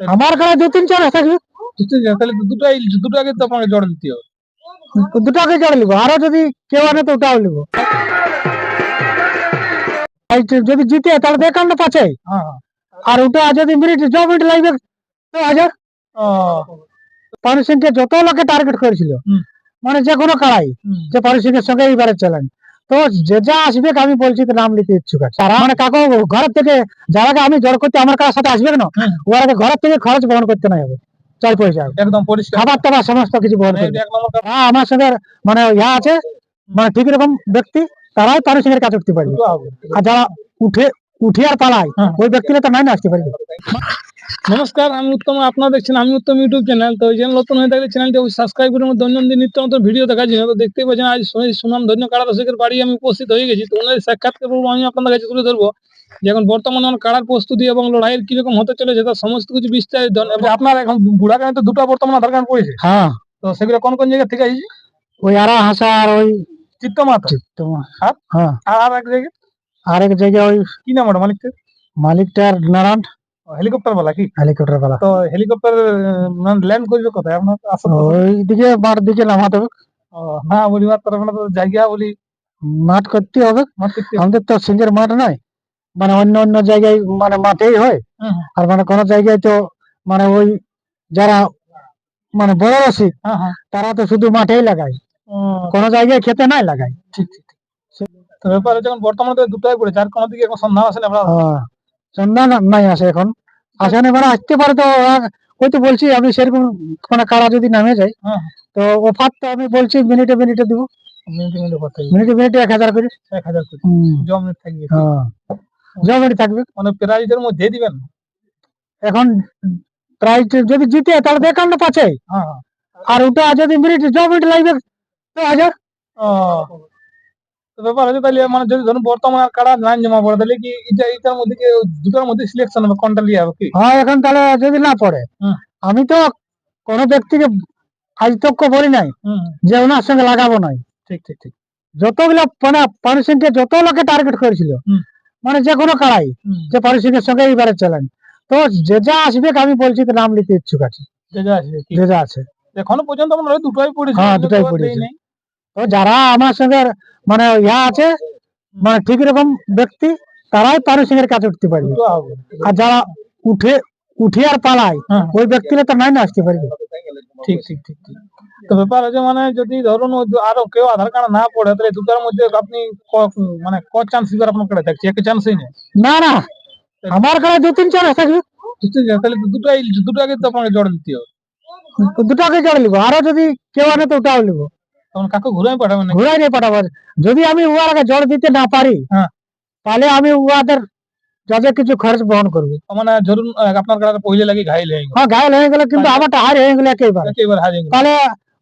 আমার কাছে দু তিন চার থাকবে। তাহলে তো দুটাই দুটো আগে তো আপনাকে জড় দিতে হবে। দুটাকে জড় নিবো আরও যদি কেউ আনে তো ওটাও নিবো। যদি জিতে তাহলে তো একান্ন পাচ্ছে। হ্যাঁ। আর ওটা যদি মিনিট ছ মিনিট লাগবে তো হাজার। পানি সিংকে যত লোকে টার্গেট করেছিল মানে যে কোনো কাড়াই যে পানি সিংহের সঙ্গে এইবারে চলেন তো যে যা আসবে আমি বলছি তো নাম নিতে ইচ্ছুক আছে তারা মানে কাকু ঘর থেকে যারাকে আমি জড় করতে আমার কার সাথে আসবে না হুম। ওরা ঘর থেকে খরচ বহন করতে না হবে। চার পয়সা একদম পরিষ্কার। খাবার টাবার সমস্ত কিছু বহন মানে করবে। কাজ হ্যাঁ আমার সঙ্গে মানে ইয়া আছে মানে ঠিক রকম ব্যক্তি তারাই পানি সিংহের কাছে উঠতে পারবে আর যারা উঠে উঠে আর পালায় হ্যাঁ। ওই ব্যক্তিরা তো নাই না আসতে পারবে। নমস্কার আমি উত্তম আপনারা দেখছেন আমি উত্তম ইউটিউব চ্যানেল তো এই চ্যানেল নতুন হয়ে থাকলে চ্যানেলটি অবশ্যই সাবস্ক্রাইব করে আমার দৈনন্দিন নিত্য নতুন ভিডিও দেখার জন্য। তো দেখতেই পাচ্ছেন আজ সুনি- সুনাম ধন্য কাড়া দর্শকের বাড়ি আমি উপস্থিত হয়ে গেছি। তো ওনাদের সাক্ষাৎকার পর্ব আমি আপনাদের কাছে তুলে ধরবো। যে এখন বর্তমানে আমার কাড়ার প্রস্তুতি এবং লড়াইয়ের কীরকম হতে চলেছে তার সমস্ত কিছু বিস্তারিত এবং আপনার এখন বুড়া কানে তো দুটো বর্তমানে আধার কার্ড পড়েছে? হ্যাঁ। তো সেগুলো কোন কোন জায়গা থেকে আসছে ওই আরা হাসা আর ওই চিত্ত মাতা তোমার আর? হ্যাঁ। আর আর এক জায়গায় জায়গায় ওই কি নাম ওটা মালিকটা মালিকটার নারায়ণ। হেলিকপ্টার বালা কি? হেলিকপ্টার বেলা। তো হেলিকপ্টার ল্যান্ড করবে কোথায় আপনার আসল কথা? দিকে মাঠ নামাতে। হবে মানে তো জায়গা বলি। মাঠ করতে হবে। আমাদের তো সিঙ্গের মাঠ নয় মানে অন্য অন্য জায়গায় মানে মাঠেই হয়। আর মানে কোনো জায়গায় তো মানে ওই যারা মানে বড় রসিক হ্যাঁ হ্যাঁ তারা তো শুধু মাঠেই লাগায়। কোনো জায়গায় খেতে নাই লাগায়। ঠিক ঠিক তো ব্যাপার এখন বর্তমানে দুটাই পড়েছে আর কোনো দিকে এখন সন্ধান আসে না আপনার সন্ধান নাই আসে এখন। আসে না মানে আসতে পারে তো ওই তো বলছি আমি সেরকম মানে কারা যদি নামে যায় হ্যাঁ। তো অফার তো আমি বলছি মিনিটে মিনিটে দিব। মিনিটে মিনিটে কথা মিনিটে মিনিটে এক হাজার করে। এক হাজার করে। জমে থাকবে। হ্যাঁ। জমিটি থাকবে। মানে প্রাইজের মধ্যে দিবেন এখন প্রাইজ যদি জিতে তাহলে তো একান্ন পাচ্ছে। হ্যাঁ হ্যাঁ। আর ওটা যদি মিনিট ছ মিনিট লাগবে তো হাজার। ব্যাপার হচ্ছে তাহলে মানে যদি ধরুন বর্তমানে কারা লাইন জমা পড়ে তাহলে কি এটা এটার মধ্যে কি দুটার মধ্যে সিলেকশন হবে কোনটা লিয়ে হবে কি? হ্যাঁ এখন তাহলে যদি না পড়ে আমি তো কোনো ব্যক্তিকে আজ তক বলি নাই যে ওনার সঙ্গে লাগাবো নাই। ঠিক ঠিক ঠিক। যতগুলো মানে যত লোকে টার্গেট করেছিল মানে যে কোনো কাড়াই যে পানিসিংহের সঙ্গে এইবারে চলেন। তো যে যা আসবে আমি বলছি নাম নিতে ইচ্ছুক আছে। যে যা আছে যে যা আছে। এখনও পর্যন্ত আমরা দুটোই পড়েছি হ্যাঁ, দুটোই পড়েছে। তো যারা আমার সঙ্গে মানে ইয়া আছে মানে ঠিক রকম ব্যক্তি তারাই পানিসিংহের কাছে উঠতে পারবে। আর যারা উঠে উঠে আর পালায় হ্যাঁ। ওই ব্যক্তিরা তো নাই না আসতে পারবে। ঠিক ঠিক ঠিক ঠিক। তো ব্যাপার হচ্ছে মানে যদি ধরুন আরও কেউ আধার কার্ড না পড়ে তাহলে দুটার মধ্যে আপনি মানে ক চান্স দিবার আপনার কাছে থাকছে? এক চান্সই নেই। না না। আমার কাছে দু তিন চার থাকবে? তাহলে দুটাই দুটো আগে তো আপনাকে জড় দিতে হবে। দুটাকে জড় নিবো। আরও যদি কেউ আনে তো ওটাও নিবো। তখন কাকে ঘুরে পাঠাবেন ঘুরাই নিয়ে পাঠাবো। যদি আমি উহার আগে জড় দিতে না পারি হ্যাঁ। তাহলে আমি উহাদের কিছু খরচ বহন করব। মানে ধরুন আপনার কাছে লাগে ঘাইল হয়ে গেল। হ্যাঁ হয়ে গেলে কিন্তু। আমারটা হার হয়ে গেলে একেবারে। একেবারে হারিয়ে গেল। তাহলে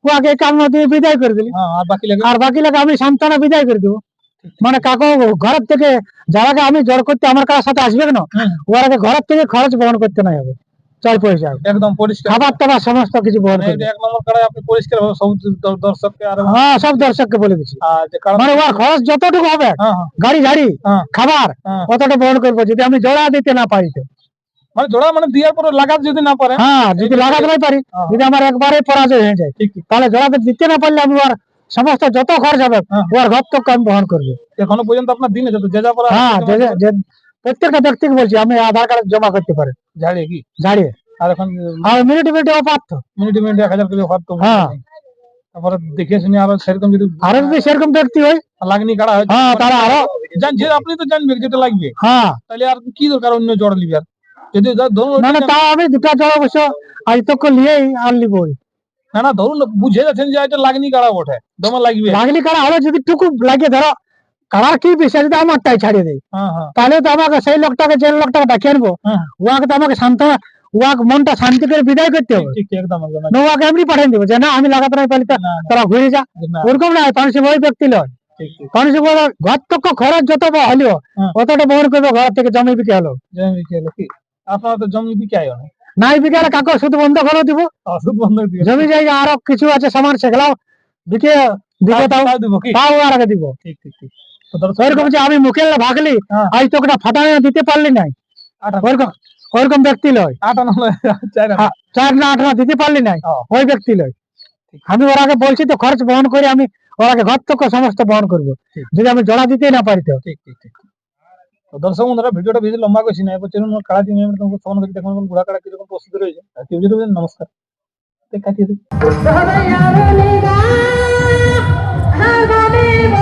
উহাকে কান্ন দিয়ে বিদায় করে দিলি। হ্যাঁ আর বাকি লাগে আর বাকি লাগে আমি সান্ত্বনা বিদায় করে দেবো। মানে কাকু ঘর থেকে যারাকে আমি জড় করতে আমার কার সাথে আসবে কেন? হুম। ওরাকে ঘর থেকে খরচ বহন করতে নাই হবে। চার পয়সা একদম পরিষ্কার। খাবার টাবার সমস্ত কিছু বহন এটা এক নম্বর কাড়ায় আপনি পরিষ্কার ভাবে সব দর্শককে আর হ্যাঁ সব দর্শককে বলে দিচ্ছি। আর মানে ওর খরচ যতটুকু হবে হ্যাঁ হ্যাঁ। গাড়ি ঝাড়ি হ্যাঁ। খাবার। অতটা বহন করব যদি আমি জোড়া দিতে না পারি তো। মানে জোড়া মানে দেওয়ার পরে লাগাত যদি না পারে। হ্যাঁ যদি লাগাতে না পারি। যদি আমার একবারে পরাজয় হয়ে যায় তাহলে জোড়াতে দিতে না পারলে আমি ওর সমস্ত যত খরচ হবে। ওর ঘর তক আমি বহন করব। এখনও পর্যন্ত আপনার দিনে যত যে যা পারা হ্যাঁ প্রত্যেকটা ব্যক্তিকে বলছি আমি আধার কার্ড জমা করতে পারি ঝাড়িয়ে কি ঝাড়িয়ে আর এখন আর মিনিট মিনিটে অপার তো মিনিট মিনিট এক হাজার করে অফার তো হ্যাঁ। তারপরে দেখে শুনে আরও সেরকম যদি আরও যদি সেরকম ব্যক্তি হয় লাগনি কাড়া হয় হ্যাঁ তারা আরও জান যে আপনি তো জানবেন যেটা লাগবে হ্যাঁ তাহলে আর কি দরকার অন্য জড় লিবি আর যদি ধ- ধরুন না না ওইটা- তা আমি দুটা জড় অবশ্য আজ তক নিয়েই আর লিবই না না ধরুন বুঝে যাচ্ছেন যে এটা লাগনি কাড়া বটে দমে লাগবে লাগলি কারা হলে যদি টুকু লাগে ধরো কারার কি বিষয়? যদি আমারটাই ছাড়িয়ে দেয় হ্যাঁ হ্যাঁ। তাহলে তো আমাকে সেই লোকটাকে যে লোকটাকে ডাকে আনব। হ্যাঁ। উহাকে তো আমাকে শান্ত মনটা শান্তি করে বিদায় করতে হবে। এমনি পাঠিয়ে দেবো যে না আমি লাগাতে নাই পারি তোরা ঘুরে যা। ওরকম না পানিসি ওই ব্যক্তি নয়। ঘর খরচ যত বা হলেও হ্যাঁ। অতটা বহন করবে ঘর থেকে জমি বিকে হলো। জমি কি হলো কি? আপনারা তো জমি বিকে আয় না নাই বিকে হলে কাকু শুধু বন্ধ করে দিব। জমি জায়গা আরও কিছু আছে সামান সেগুলাও বিকে দিব তাও তাও দিব কি? তাও আর আগে দিব। ঠিক ঠিক ঠিক। তো দর্শক ওইরকম যে আমি মুখে ভাগলি হ্যাঁ। আজ তোকে ফাটানো দিতে পারলি নাই। আটা ওরকম ওরকম ব্যক্তি লয় চার। হ্যাঁ, চার না আট না দিতে পারলি নাই। ওই ব্যক্তি লয় আমি ওরাকে বলছি তো খরচ বহন করে আমি ওরাকে ঘর থেকে সমস্ত বহন করব। যদি আমি জড়া দিতেই না পারি তো। ঠিক ঠিক ঠিক। তো দর্শক বন্ধুরা ভিডিওটা বেশি লম্বা করছি না এবার চলুন কাড়া দিয়ে আমি তোমাকে করে দেখুন ঘোড়া কাড়া কীরকম প্রস্তুত রয়েছে। আর কেউ যদি নমস্কার কাটিয়ে দিই। Sálvame,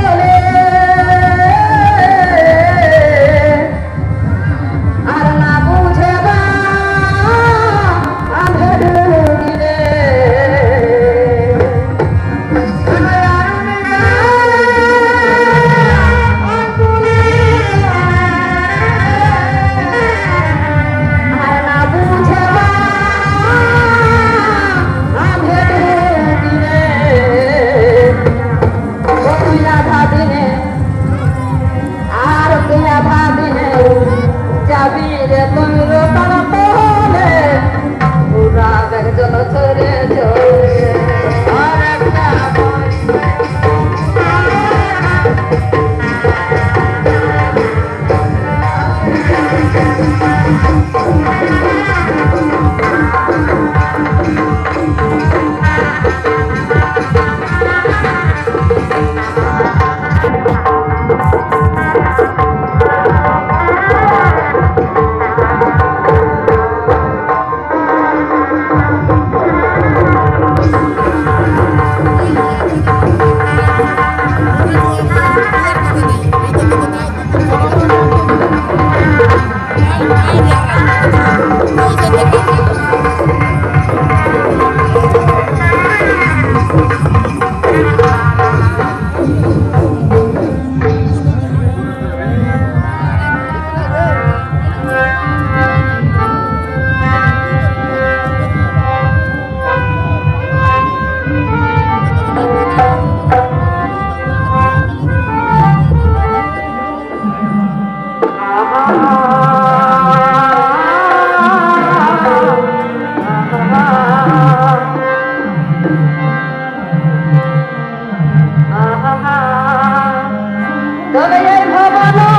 Love it, love it, love it.